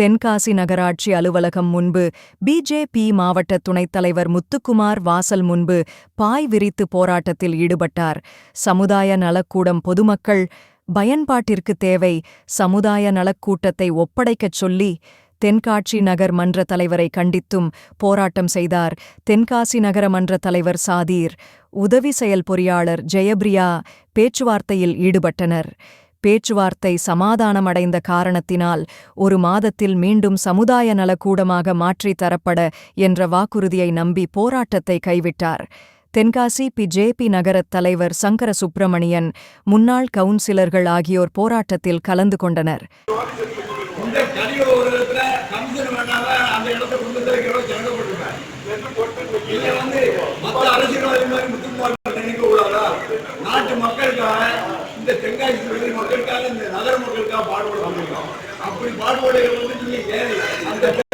தென்காசி நகராட்சி அலுவலகம் முன்பு பிஜேபி மாவட்ட துணைத் தலைவர் முத்துக்குமார் வாசல் முன்பு பாய் விரித்து போராட்டத்தில் ஈடுபட்டார். சமுதாய நலக்கூடம் பொதுமக்கள் பயன்பாட்டிற்கு தேவை சமுதாய நலக்கூட்டத்தை ஒப்படைக்கச் சொல்லி தென்காட்சி நகர் மன்ற தலைவரை கண்டித்தும் போராட்டம் செய்தார். தென்காசி நகர மன்ற தலைவர் சாதீர் உதவி செயல் பொறியாளர் ஜெயபிரியா பேச்சுவார்த்தையில் ஈடுபட்டனர். பேச்சுவார்த்தை சமாதானமடைந்த காரணத்தினால் ஒரு மாதத்தில் மீண்டும் சமுதாய நலக்கூடமாக மாற்றித் தரப்பட என்ற வாக்குறுதியை நம்பி போராட்டத்தை கைவிட்டார். தென்காசி பி. ஜேபி நகரத் தலைவர் சங்கர சுப்பிரமணியன் முன்னாள் கவுன்சிலர்கள் ஆகியோர் போராட்டத்தில் கலந்து கொண்டனர். இந்த அந்த இடத்தை கொண்டு மக்களுக்காக இந்த தென்காசி தொழில் மக்களுக்காக இந்த நகர மக்களுக்காக பாடுபட முடியும் அப்படி பாடுபடுகிறது வந்து நீங்க ஏன் அந்த